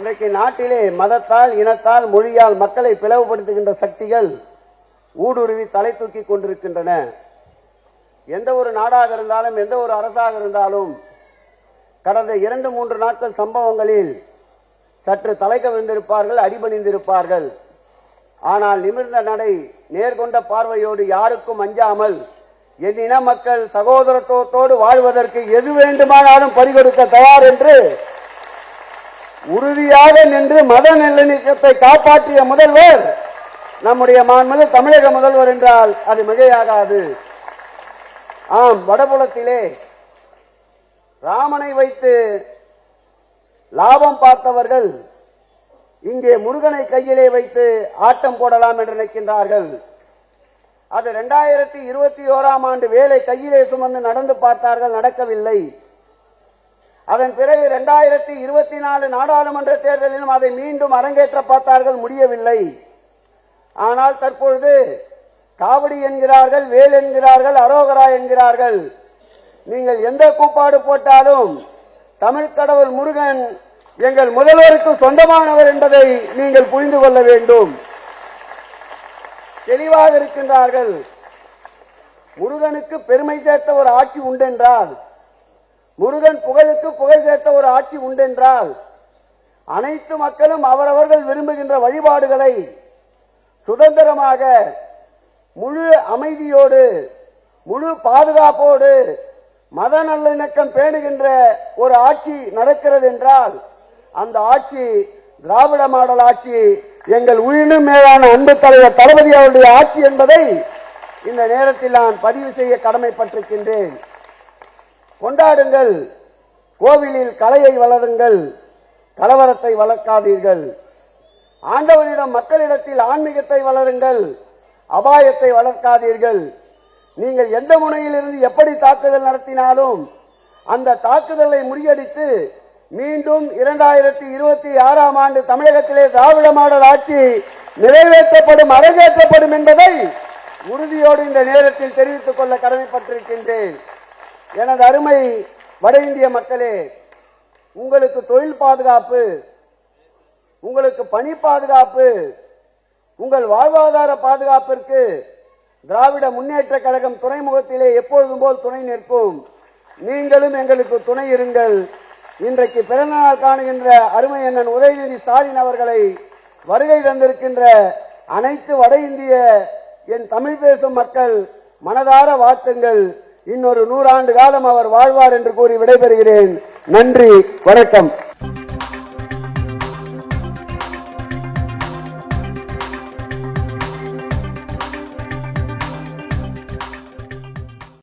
இன்றைக்கு நாட்டிலே மதத்தால் இனத்தால் மொழியால் மக்களை பிளவுபடுத்துகின்ற சக்திகள் ஊடுருவி தலை தூக்கி கொண்டிருக்கின்றன. எந்த ஒரு நாடாக இருந்தாலும் எந்த ஒரு அரசாக இருந்தாலும் கடந்த இரண்டு மூன்று நாட்கள் சம்பவங்களில் சற்று தலை கவிழ்ந்திருப்பார்கள் அடிபணிந்திருப்பார்கள். ஆனால் நிமிர்ந்த நடை நேர்கொண்ட பார்வையோடு யாருக்கும் அஞ்சாமல் என் இன மக்கள் சகோதரத்துவத்தோடு வாழ்வதற்கு எது வேண்டுமானாலும் பறிகொடுக்க தயார் என்று உறுதியாக நின்று மத நல்லிணக்கத்தை காப்பாற்றிய முதல்வர் நம்முடைய மாண்பு தமிழக முதல்வர் என்றால் அது மிகையாகாது. ஆம் வடபுலத்திலே ராமனை வைத்து லாபம் பார்த்தவர்கள் இங்கே முருகனை கையிலே வைத்து ஆட்டம் போடலாம் என்று நினைக்கின்றார்கள். அது இரண்டாயிரத்தி இருபத்தி ஓராம் ஆண்டு வேலை கையிலே சுமந்து நடந்து பார்த்தார்கள் நடக்கவில்லை. அதன் பிறகு இரண்டாயிரத்தி இருபத்தி நாலு நாடாளுமன்ற தேர்தலிலும் அதை மீண்டும் அரங்கேற்ற பார்த்தார்கள் முடியவில்லை. ஆனால் தற்பொழுது காவடி என்கிறார்கள் வேல் என்கிறார்கள் அரோகரா என்கிறார்கள். நீங்கள் எந்த கூப்பாடு போட்டாலும் தமிழ் கடவுள் முருகன் எங்கள் முதல்வருக்கு சொந்தமானவர் என்பதை நீங்கள் புரிந்து கொள்ள வேண்டும். தெளிவாக இருக்கின்றார்கள். முருகனுக்கு பெருமை சேர்த்த ஒரு ஆட்சி உண்டென்றால் முருகன் புகழுக்கு புகழ் சேர்த்த ஒரு ஆட்சி உண்டென்றால் அனைத்து மக்களும் அவரவர்கள் விரும்புகின்ற வழிபாடுகளை சுதந்திரமாக முழு அமைதியோடு முழு பாதுகாப்போடு மத நல்லிணக்கம் பேணுகின்ற ஒரு ஆட்சி நடக்கிறது என்றால் அந்த ஆட்சி திராவிட மாடல் ஆட்சி எங்கள் உயிரினும் மேலான அன்பு தலைவர் தளபதி அவருடைய ஆட்சி என்பதை இந்த நேரத்தில் நான் பதிவு செய்ய கடமைப்பட்டிருக்கின்றேன். கொண்டாடுங்கள். கோவிலில் கலையை வளருங்கள். கலவரத்தை வளர்க்காதீர்கள். ஆண்டவரிடம் மக்களிடத்தில் ஆன்மீகத்தை வளருங்கள். அபாயத்தை வளர்க்காதீர்கள். நீங்கள் எந்த முனையிலிருந்து எப்படி தாக்குதல் நடத்தினாலும் அந்த தாக்குதலை முறியடித்து மீண்டும் இரண்டாயிரத்தி இருபத்தி ஆறாம் ஆண்டு தமிழகத்திலே திராவிட மாடல் ஆட்சி நிறைவேற்றப்படும் அரங்கேற்றப்படும் என்பதை உறுதியோடு இந்த நேரத்தில் தெரிவித்துக் கொள்ள கடமைப்பட்டிருக்கின்றேன். எனது அருமை வட இந்திய மக்களே உங்களுக்கு தொழில் பாதுகாப்பு உங்களுக்கு பணி பாதுகாப்பு உங்கள் வாழ்வாதார பாதுகாப்பிற்கு திராவிட முன்னேற்ற கழகம் துறைமுகத்திலே எப்பொழுதும் போல் துணை நிற்கும் நீங்களும் எங்களுக்கு துணை இருங்கள். இன்றைக்கு பிறந்தநாள் காணுகின்ற அருமை அண்ணன் உதயநிதி ஸ்டாலின் அவர்களை வருகை தந்திருக்கின்ற அனைத்து வட இந்திய என் தமிழ் பேசும் மக்கள் மனதார வாழ்த்துங்கள். இன்னொரு நூறாண்டு காலம் அவர் வாழ்வார் என்று கூறி விடைபெறுகிறேன். நன்றி வணக்கம்.